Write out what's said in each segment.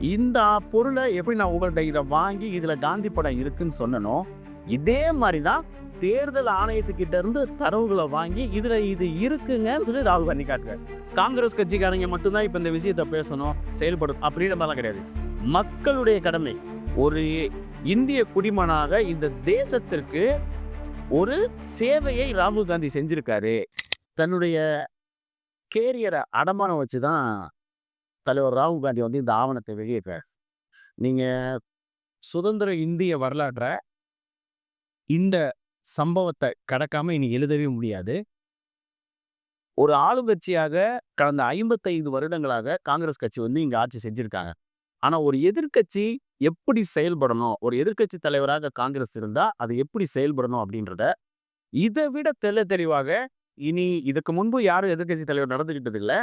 இந்த பொருளை எப்படி நான் உங்கள்கிட்ட இதை வாங்கி இதில் காந்தி படம் இருக்குன்னு சொன்னனோ இதே மாதிரி தான் தேர்தல் ஆணையத்துக்கிட்ட இருந்து தரவுகளை வாங்கி இதில் இது இருக்குங்கன்னு சொல்லி ராகுல் காந்தி காட்டுறாரு. காங்கிரஸ் கட்சிக்காரங்க மட்டும்தான் இப்போ இந்த விஷயத்த பேசணும் செயல்படும் அப்படின்ற மாதிரிலாம் கிடையாது. மக்களுடைய கடமை ஒரு இந்திய குடிமனாக இந்த தேசத்திற்கு ஒரு சேவையை ராகுல் காந்தி செஞ்சிருக்காரு. தன்னுடைய கேரியரை அடமானம் வச்சு தான் தலைவர் ராகுல் காந்தி வந்து இந்த ஆவணத்தை வெளியிடுறார் நீங்கள் சுதந்திர இந்திய வரலாற்றை இந்த சம்பவத்தை கடக்காமல் இனி எழுதவே முடியாது. ஒரு ஆளுங்கட்சியாக கடந்த ஐம்பத்தைந்து வருடங்களாக காங்கிரஸ் கட்சி வந்து இங்கே ஆட்சி செஞ்சுருக்காங்க. ஆனால் ஒரு எதிர்க்கட்சி எப்படி செயல்படணும் ஒரு எதிர்க்கட்சி தலைவராக காங்கிரஸ் இருந்தால் அது எப்படி செயல்படணும் அப்படின்றத இதை விட தெல்ல தெளிவாக இனி இதுக்கு முன்பு யாரும் எதிர்க்கட்சி தலைவர் நடந்துக்கிட்டது இல்லை.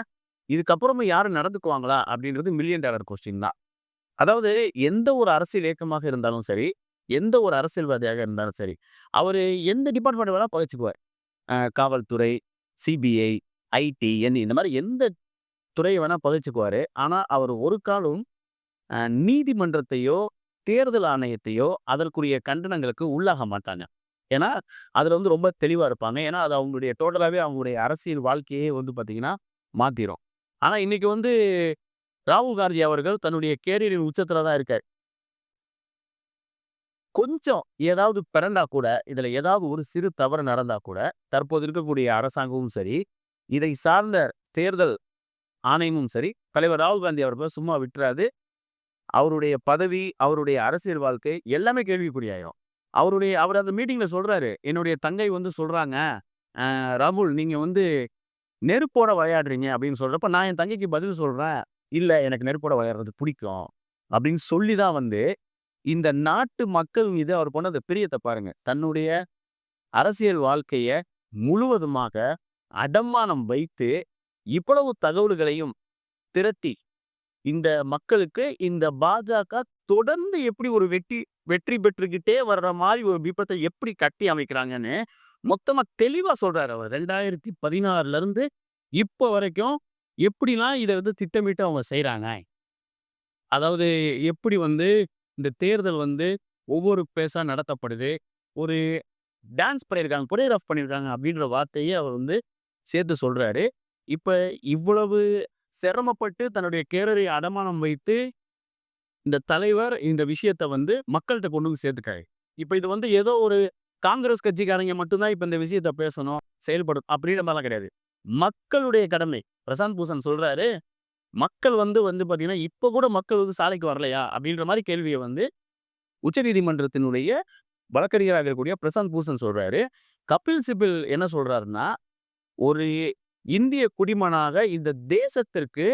இதுக்கப்புறமா யாரும் நடந்துக்குவாங்களா? அப்படின்றது மில்லியன் டாலர் கொஸ்டின் தான். அதாவது எந்த ஒரு அரசியல் இயக்கமாக இருந்தாலும் சரி எந்த ஒரு அரசியல்வாதியாக இருந்தாலும் சரி அவர் எந்த டிபார்ட்மெண்ட் வேணால் பகைச்சுக்குவார் காவல்துறை சிபிஐ ஐடி என் இந்த மாதிரி எந்த துறையை வேணால் பகைச்சுக்குவார் ஆனால் அவர் ஒரு காலம் நீதிமன்றத்தையோ தேர்தல் ஆணையத்தையோ அதற்குரிய கண்டனங்களுக்கு உள்ளாக மாட்டாங்க. ஏன்னா அதில் வந்து ரொம்ப தெளிவாக இருப்பாங்க. ஏன்னா அது அவங்களுடைய டோட்டலாகவே அவங்களுடைய அரசியல் வாழ்க்கையே வந்து பார்த்தீங்கன்னா மாற்றிடும் ஆனால் இன்னைக்கு வந்து ராகுல் காந்தி அவர்கள் தன்னுடைய கேரியரின் உச்சத்தில் தான் இருக்கார். கொஞ்சம் ஏதாவது பிறண்டா கூட இதுல ஏதாவது ஒரு சிறு தவறு நடந்தா கூட தற்போது இருக்கக்கூடிய அரசாங்கமும் சரி இதை சார்ந்த தேர்தல் ஆணையமும் சரி தலைவர் ராகுல் காந்தி அவர்கள் சும்மா விட்டுறாது. அவருடைய பதவி அவருடைய அரசியல் வாழ்க்கை எல்லாமே கேள்விக்குறியாயிரும். அவருடைய அவர் அந்த மீட்டிங்ல சொல்றாரு என்னுடைய தங்கை வந்து சொல்றாங்க ராகுல் நீங்க வந்து நெருப்போட விளையாடுறீங்க அப்படின்னு சொல்றப்ப நான் என் தங்கைக்கு பதில் சொல்றேன். இல்ல எனக்கு நெருப்போட விளையாடுறது பிடிக்கும். அப்படின்னு சொல்லி தான் வந்து இந்த நாட்டு மக்கள் மீது அவர் பண்ண அந்த பிரியத்தை பாருங்க. தன்னுடைய அரசியல் வாழ்க்கைய முழுவதுமாக அடமானம் வைத்து இவ்வளவு தகவல்களையும் திரட்டி இந்த மக்களுக்கு இந்த பாஜக தொடர்ந்து எப்படி ஒரு வெற்றி வெற்றி பெற்றுக்கிட்டே வர்ற மாதிரி ஒரு பிம்பத்தை எப்படி கட்டி அமைக்கிறாங்கன்னு மொத்தமா தெளிவா சொல்றாரு அவர். ரெண்டாயிரத்தி பதினாறுல இருந்து இப்போ வரைக்கும் எப்படிலாம் இதை வந்து திட்டமிட்டு அவங்க செய்கிறாங்க அதாவது எப்படி வந்து இந்த தேர்தல் வந்து ஒவ்வொரு பேஸா நடத்தப்படுது. ஒரு டான்ஸ் பண்ணியிருக்காங்க கொரியோகிராஃப் பண்ணியிருக்காங்க அப்படின்ற வார்த்தையை அவர் வந்து சேர்த்து சொல்றாரு. இப்ப இவ்வளவு சிரமப்பட்டு தன்னுடைய கேரரை அடமானம் வைத்து இந்த தலைவர் இந்த விஷயத்த வந்து மக்கள்கிட்ட கொண்டு வந்து சேர்த்துக்காரு இப்ப இது வந்து ஏதோ ஒரு காங்கிரஸ் கட்சிக்காரங்க மட்டும்தான் இப்ப இந்த விஷயத்த பேசணும் செயல்படும் அப்படின்ற மாதிரிலாம் கிடையாது. மக்களுடைய கடமை பிரசாந்த் பூஷன் சொல்றாரு மக்கள் வந்து வந்து பாத்தீங்கன்னா இப்ப கூட மக்கள் வந்து சாலைக்கு வரலையா? அப்படின்ற மாதிரி கேள்வியை வந்து உச்சநீதிமன்றத்தினுடைய வழக்கறிஞராக இருக்கக்கூடிய பிரசாந்த் பூஷன் சொல்றாரு. கபில் சிபில் என்ன சொல்றாருன்னா ஒரு இந்திய குடிமனாக இந்த தேசத்திற்கு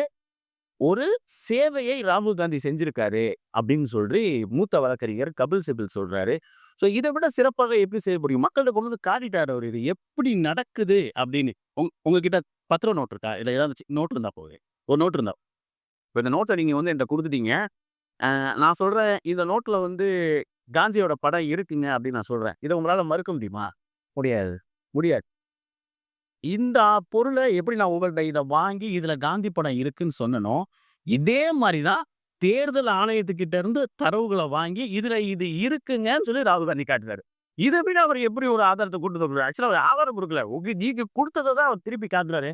ஒரு சேவையை ராகுல் காந்தி செஞ்சிருக்காரு அப்படின்னு சொல்லி மூத்த வழக்கறிஞர் கபில் சிபில் சொல்றாரு. ஸோ இதை விட சிறப்பாக எப்படி செயல்படும் மக்கள்கிட்ட கொண்டு வந்து காட்டிட்டாரு அவர் இது. எப்படி நடக்குது அப்படின்னு உங் உங்ககிட்ட பத்திர நோட் இருக்கா? இல்லை ஏதாவது நோட் இருந்தா போகுது ஒரு நோட் இருந்தா. இப்போ இந்த நோட்டை நீங்கள் வந்து என்கிட்ட கொடுத்துட்டீங்க. நான் சொல்கிறேன் இந்த நோட்டில் வந்து காந்தியோட படம் இருக்குங்க அப்படின்னு நான் சொல்கிறேன் இதை உங்களால் மறுக்க முடியுமா? முடியாது. முடியாது. இந்த பொருளை எப்படி நான் உங்கள்கிட்ட இதை வாங்கி இதில் காந்தி படம் இருக்குன்னு சொன்னனோ இதே மாதிரி தான் தேர்தல் ஆணையத்துக்கிட்ட இருந்து தரவுகளை வாங்கி இதுல இது இருக்குங்கன்னு சொல்லி ராகுல் காந்தி காட்டுறாரு இதை விட அவர் எப்படி ஒரு ஆதாரத்தை கொடுத்து ஆக்சுவலாக அவர் ஆதாரம் கொடுக்கல உங்க நீங்க கொடுத்ததை தான் அவர் திருப்பி காட்டுறாரு.